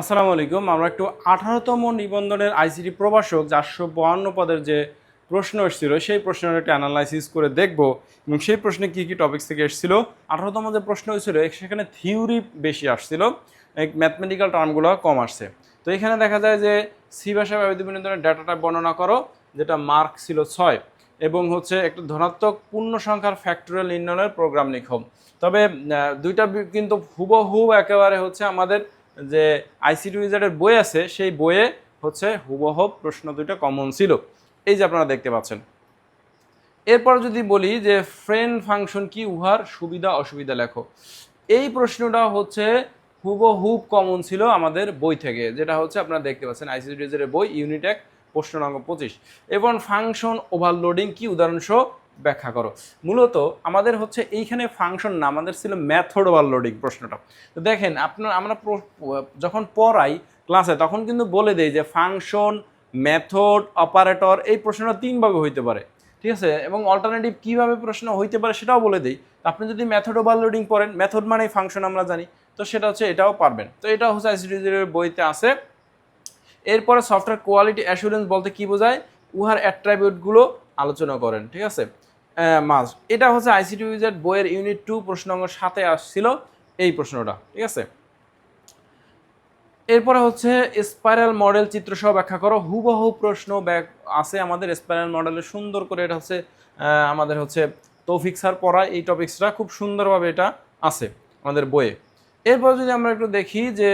আসসালামু আলাইকুম, আমরা একটু আঠারোতম নিবন্ধনের আইসিটি প্রভাষক চারশো বাহান্ন পদের যে প্রশ্ন এসেছিল, সেই প্রশ্নের একটা অ্যানালাইসিস করে দেখব এবং সেই প্রশ্নে কী কী টপিক্স থেকে এসেছিল। আঠারোতম যে প্রশ্ন হয়েছিল, সেখানে থিওরি বেশি আসছিল ম্যাথমেটিক্যাল টার্মগুলো কম আসছে। তো এখানে দেখা যায় যে সি ভাষা ব্যবহৃত বিনোদনের ডাটাটা বর্ণনা করো, যেটা মার্ক ছিল ছয় এবং হচ্ছে একটা ধনাত্মক পূর্ণ সংখ্যার ফ্যাক্টরিয়াল নির্ণয়ের প্রোগ্রাম লিখো তবে দুইটা কিন্তু হুবহু একেবারে হচ্ছে আমাদের যে আইসিটি উইজার্ডের বই আছে, সেই বইয়ে হচ্ছে হুবহু প্রশ্ন দুইটা কমন ছিল। এই যে আপনারা দেখতে পাচ্ছেন। এরপর যদি বলি যে ফ্রেন্ড ফাংশন কি, উহার সুবিধা, অসুবিধা লেখো। এই প্রশ্নটা হচ্ছে হুবহুব কমন ছিল আমাদের বই থেকে, যেটা হচ্ছে আপনারা দেখতে পাচ্ছেন আইসিটি এর বই ইউনিট এক প্রশ্ন নম্বর পঁচিশ। এবং ফাংশন ওভারলোডিং কি উদাহরণসহ ব্যাখ্যা করো। মূলত আমাদের হচ্ছে এইখানে ফাংশন না, আমাদের ছিল মেথড ওভারলোডিং প্রশ্নটা। তো দেখেন, আপনার, আমরা যখন পড়াই ক্লাসে তখন কিন্তু বলে দেই যে ফাংশন মেথড অপারেটর এই প্রশ্নটা তিনভাবে হইতে পারে। ঠিক আছে? এবং অল্টারনেটিভ কীভাবে প্রশ্ন হইতে পারে সেটাও বলে দিই। আপনি যদি মেথড ওভারলোডিং পড়েন মেথড মানে ফাংশন আমরা জানি। তো সেটা হচ্ছে এটাও পারবেন। তো এটা হচ্ছে আইসিডির বইতে আছে। এরপরে সফটওয়্যার কোয়ালিটি অ্যাসুরেন্স বলতে কি বোঝায়? উহার অ্যাট্রাবিউটগুলো আলোচনা করেন। ঠিক আছে? মাস এটা হচ্ছে আইসিটি উইজার্ড বইয়ের ইউনিট টু প্রশ্ন নম্বর সাথে আসছিল এই প্রশ্নটা, ঠিক আছে? এরপরে হচ্ছে স্পাইরাল মডেল চিত্র সহ ব্যাখ্যা করো। হুবহু প্রশ্ন আছে আমাদের স্পাইরাল মডেলে সুন্দর করে এটা হচ্ছে আমাদের হচ্ছে তৌফিক স্যার পড়া এই টপিক্সটা খুব সুন্দরভাবে এটা আছে আমাদের বইয়ে। এরপর যদি আমরা একটু দেখি যে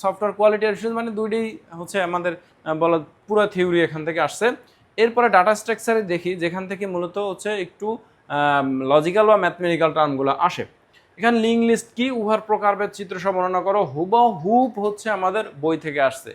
সফটওয়্যার কোয়ালিটি মানে দুইটাই হচ্ছে আমাদের বলা, পুরো থিওরি এখান থেকে আসছে। এরপরে ডাটা স্ট্রাকচারে দেখি, যেখান থেকে মূলত হচ্ছে একটু লজিক্যাল বা ম্যাথমেটিক্যাল টার্মগুলো আসে। এখানে লিং লিস্ট কি, উহার প্রকারভেদ চিত্র বর্ণনা করো হুবহুব হচ্ছে আমাদের বই থেকে আসছে।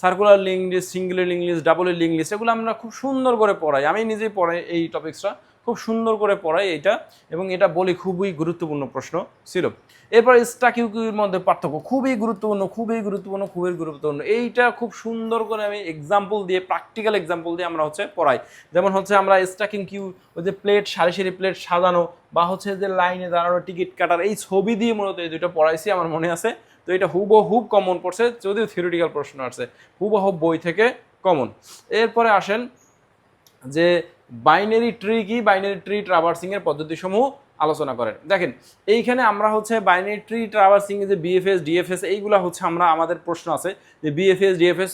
Circular link list singular link list double link list এগুলো আমরা খুব সুন্দর করে পড়াই। আমি নিজেই পড়াই এই টপিক্সটা খুব সুন্দর করে পড়াই এটা, এবং এটা বলি খুবই গুরুত্বপূর্ণ প্রশ্ন ছিল। এরপর স্টাকিউকিউর মধ্যে পার্থক্য, খুবই গুরুত্বপূর্ণ খুবই গুরুত্বপূর্ণ খুবই গুরুত্বপূর্ণ। এইটা খুব সুন্দর করে আমি এক্সাম্পল দিয়ে প্র্যাকটিক্যাল এক্সাম্পল দিয়ে আমরা হচ্ছে পড়াই। যেমন হচ্ছে আমরা স্টাকিং কিউ ওই যে প্লেট সারি সারি প্লেট সাজানো, বা হচ্ছে যে লাইনে দাঁড়ানো টিকিট কাটার, এই ছবি দিয়ে মূলত এই দুটো পড়াইছি আমার মনে আছে। তো এটা হুবহুব কমন পড়ছে, যদিও থিওরিটিক্যাল প্রশ্ন আসছে হুবহুব বই থেকে কমন এরপরে আসেন যে বাইনারি ট্রি কি? বাইনারি ট্রি ট্রাভার্সিং এর পদ্ধতিসমূহ আলোচনা করেন। দেখেন, এইখানে আমরা হচ্ছে বাইনারি ট্রি ট্রাভার্সিং যে বিএফএস ডিএফএস এইগুলো হচ্ছে আমরা, আমাদের প্রশ্ন আছে যে বিএফএস ডিএফএস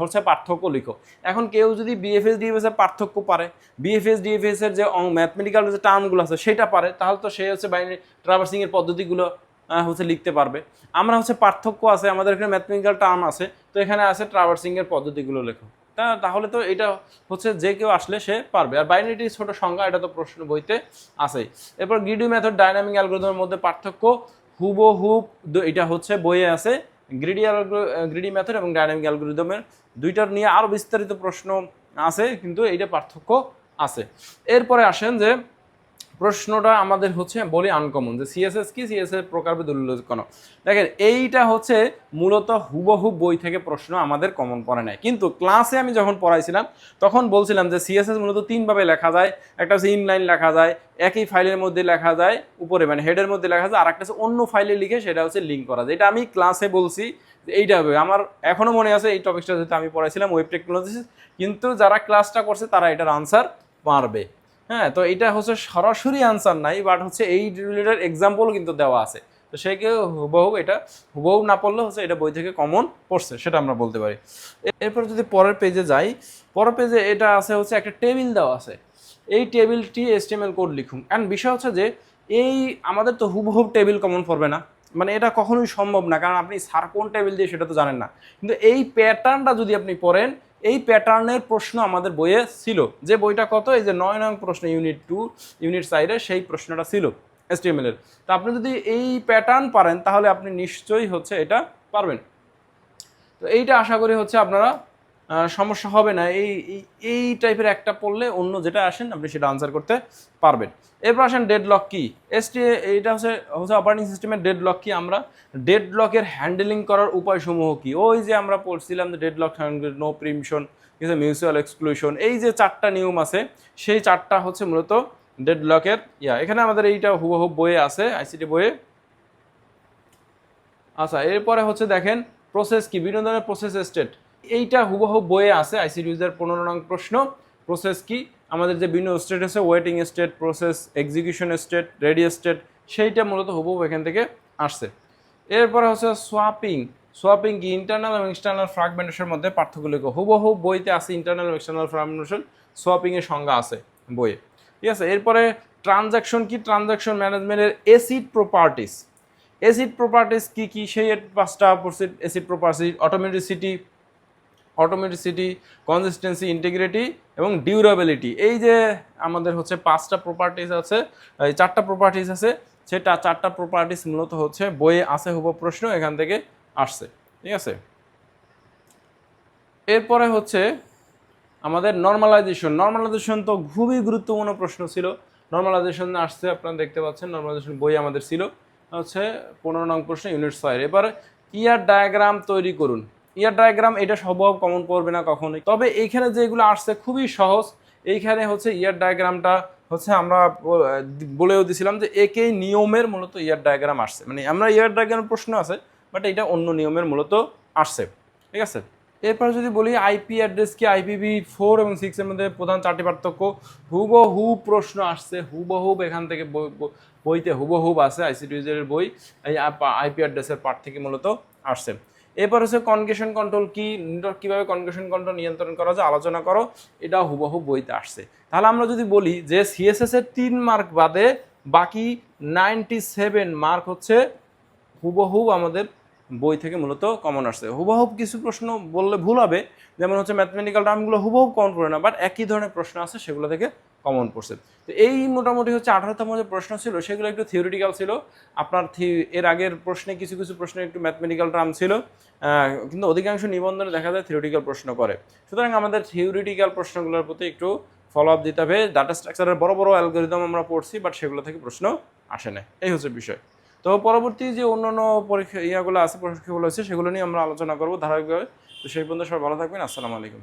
হচ্ছে পার্থক্য লিখো। এখন কেউ যদি বিএফএস ডিএফএস এর পার্থক্য পারে বিএফএস ডিএফএস এর যে ম্যাথমেটিক্যাল যে টার্মগুলো আছে, সেটা পারে, তাহলে তো সে হচ্ছে বাইনারি ট্রাভার্সিং এর পদ্ধতিগুলো হচ্ছে লিখতে পারবে। আমরা হচ্ছে পার্থক্য আছে, আমাদের এখানে ম্যাথমেটিক্যাল টার্ম আছে, তো এখানে আছে ট্রাভার্সিং এর পদ্ধতিগুলো লেখো। তাহলে তো এটা হচ্ছে যে কেউ আসলে সে পারবে। আর বাইনারিটি ছোট সংখ্যা এটা তো প্রশ্ন বইতে আছেই। এরপর গ্রিডি মেথড ডাইনামিক অ্যালগোরিদমের মধ্যে পার্থক্য হুবহুব হুব এটা হচ্ছে বইয়ে আছে গ্রিডি গ্রিডি মেথড এবং ডাইনামিক অ্যালগোরিদমের দুইটার নিয়ে আরও বিস্তারিত প্রশ্ন আছে, কিন্তু এইটা পার্থক্য আছে। এরপরে আসেন যে প্রশ্নটা আমাদের হচ্ছে বলি আনকমন যে সিএসএস কি সিএসএস প্রকারভেদ উল্লেখন দেখেন, এইটা হচ্ছে মূলত হুবহু বই থেকে প্রশ্ন আমাদের কমন পড়ে নেয় কিন্তু ক্লাসে আমি যখন পড়াইছিলাম, তখন বলছিলাম যে সিএসএস মূলত তিনভাবে লেখা যায়। একটা হচ্ছে ইনলাইন লেখা যায়, একই ফাইলের মধ্যে লেখা যায়, উপরে মানে হেডের মধ্যে লেখা যায় আর একটা হচ্ছে অন্য ফাইলে লিখে সেটা হচ্ছে লিঙ্ক করা যায়। এটা আমি ক্লাসে বলছি, এইটা হবে। আমার এখনও মনে আছে এই টপিকটা যেহেতু আমি পড়াইছিলাম ওয়েব টেকনোলজি কিন্তু যারা ক্লাসটা করছে, তারা এটার আনসার পারবে। হ্যাঁ তো এটা হচ্ছে সরাসরি আনসার নাই বাট হচ্ছে এই রিলেটেড এক্সাম্পল কিন্তু দেওয়া আছে। তো সে কেউ হুবহু এটা, হুবহু না পড়লে হচ্ছে এটা বই থেকে কমন পড়ছে, সেটা আমরা বলতে পারি। এরপর যদি পরের পেজে যাই, পরের পেজে এটা আছে হচ্ছে একটা টেবিল দেওয়া আছে। এই টেবিলটি এসটিএমএল কোড লিখুন। অ্যান্ড বিষয় হচ্ছে যে, এই আমাদের তো হুবহু টেবিল কমন পড়বে না। মানে এটা কখনোই সম্ভব না, কারণ আপনি সার কোন টেবিল দিয়ে সেটা তো জানেন না। কিন্তু এই প্যাটার্নটা যদি আপনি পড়েন এই প্যাটার্নের প্রশ্ন আমাদের বইয়ে ছিল। যে বইটা কত? এই যে নয় নং প্রশ্ন ইউনিট টু ইউনিট সাইডে সেই প্রশ্নটা ছিল এসটিএমএলের তো আপনি যদি এই প্যাটার্ন পারেন, তাহলে আপনি নিশ্চয়ই হচ্ছে এটা পারবেন। তো এইটা আশা করি হচ্ছে আপনারা সমস্যা হবে না। এই, এই- টাইপের একটা পড়লে অন্য যেটা আসেন আপনি সেটা আনসার করতে পারবেন। এরপর আসেন ডেড লক কি এসটি এইটা হচ্ছে হচ্ছে অপারেটিং সিস্টেমের ডেড লক কি আমরা। ডেড লকের হ্যান্ডেলিং করার উপায়সমূহ কি? ওই যে আমরা পড়ছিলাম যে ডেড লক নো প্রিমশন আছে মিউচুয়াল এক্সক্লুশন এই যে চারটা নিয়ম আছে, সেই চারটা হচ্ছে মূলত ডেড লকের ইয়া। এখানে আমাদের এইটা হুবহু বইয়ে আছে আইসিটি বইয়ে। আচ্ছা এরপরে হচ্ছে দেখেন প্রসেস কি? বিভিন্ন ধরনের প্রসেস স্টেট এইটা হুবহু বইয়ে আছে আইসিডিউজের পনেরো নং প্রশ্ন। প্রসেস কি? আমাদের যে বিভিন্ন স্টেট আছে waiting state process execution state ready state সেইটা মূলত হুবহু এখান থেকে আসছে। এরপরে হচ্ছে সোয়াপিং সোয়াপিং কি? ইন্টারনাল এবং এক্সটার্নাল ফ্রাগমেন্টেশনের মধ্যে পার্থক্য হুবহু বইতে আছে ইন্টারনাল এবং এক্সটার্নাল ফ্রাগমেন্টেশন সোয়াপিংয়ের সংজ্ঞা আছে বইয়ে। ঠিক আছে? এরপরে ট্রানজাকশন কি? ট্রানজাকশন ম্যানেজমেন্টের এসিড প্রপার্টিস এসিড প্রপার্টিস কি কি? সেই পাঁচটা ACID properties atomicity atomicity consistency integrity এবং ডিউরেবিলিটি এই যে আমাদের হচ্ছে পাঁচটা প্রপার্টিস আছে, এই চারটা প্রপার্টিস আছে, সেটা চারটা প্রপার্টিস মূলত হচ্ছে বইয়ে আছে হুব প্রশ্ন, এখান থেকে আসছে। ঠিক আছে? এরপরে হচ্ছে আমাদের নর্মালাইজেশন নর্মালাইজেশন তো খুবই গুরুত্বপূর্ণ প্রশ্ন ছিল। নর্মালাইজেশন আসছে, আপনারা দেখতে পাচ্ছেন নর্মালাইজেশন বই আমাদের ছিল। হচ্ছে পনেরো নং প্রশ্ন ইউনিট ছয়ের। এবার ইয়ার ডায়াগ্রাম তৈরি করুন। ইয়ার ডায়াগ্রাম এটা স্বভাব কমন করবে না কখনোই। তবে এইখানে যেগুলো আসছে খুবই সহজ, এইখানে হচ্ছে ইয়ার ডায়াগ্রামটা হচ্ছে আমরা বলেও দিছিলাম যে একই নিয়মের মূলত ইয়ার ডায়াগ্রাম আসছে। মানে আমরা ইয়ার ডায়াগ্রাম প্রশ্ন আছে বাট এটা অন্য নিয়মের মূলত আসছে। ঠিক আছে? এরপর যদি বলি আইপি অ্যাড্রেস কি? আইপিভি ফোর এবং সিক্সের মধ্যে প্রধান চারটি পার্থক্য। হুবহু প্রশ্ন আসছে হুবহুব এখান থেকে বই- বই- বইতে হুবহুব আছে আইসিডিউজের বই। এই আইপি অ্যাড্রেসের পার্ট থেকে মূলত আসছে। এরপর হচ্ছে কনকেশন কন্ট্রোল কি কীভাবে কনকেশন কন্ট্রোল নিয়ন্ত্রণ করা যায়, আলোচনা করো, এটা হুবহু বইতে আসছে। তাহলে আমরা যদি বলি যে সিএসএস এর তিন মার্ক বাদে বাকি নাইনটি সেভেন মার্ক হচ্ছে হুবহু আমাদের বই থেকে মূলত কমন আসছে। হুবহুব কিছু প্রশ্ন বললে ভুল হবে, যেমন হচ্ছে ম্যাথমেটিক্যাল টার্মগুলো হুবহুব কমন পড়ে না বাট একই ধরনের প্রশ্ন আছে, সেগুলো থেকে কমন পড়ছে। তো এই মোটামুটি হচ্ছে আঠারোতম যে প্রশ্ন ছিল, সেগুলো একটু থিওরিটিক্যাল ছিল। আপনার এর আগের প্রশ্নে কিছু কিছু প্রশ্নে একটু ম্যাথমেটিক্যাল টার্ম ছিল কিন্তু অধিকাংশ নিবন্ধনে দেখা যায় থিওরিটিক্যাল প্রশ্ন করে। সুতরাং আমাদের থিওরিটিক্যাল প্রশ্নগুলোর প্রতি একটু ফলো আপ দিতে হবে। ডাটা স্ট্রাকচারের বড় বড় অ্যালগোরিদম আমরা পড়ছি বাট সেগুলো থেকে প্রশ্ন আসে না। এই হচ্ছে বিষয়। তো পরবর্তী যে অন্যান্য পরীক্ষা ইয়াগুলো আছে পরীক্ষাগুলো আছে, সেগুলো নিয়ে আমরা আলোচনা করব ধারাবাহিকভাবে। তো সেই পর্যন্ত সবাই ভালো থাকবেন। আসসালামু আলাইকুম।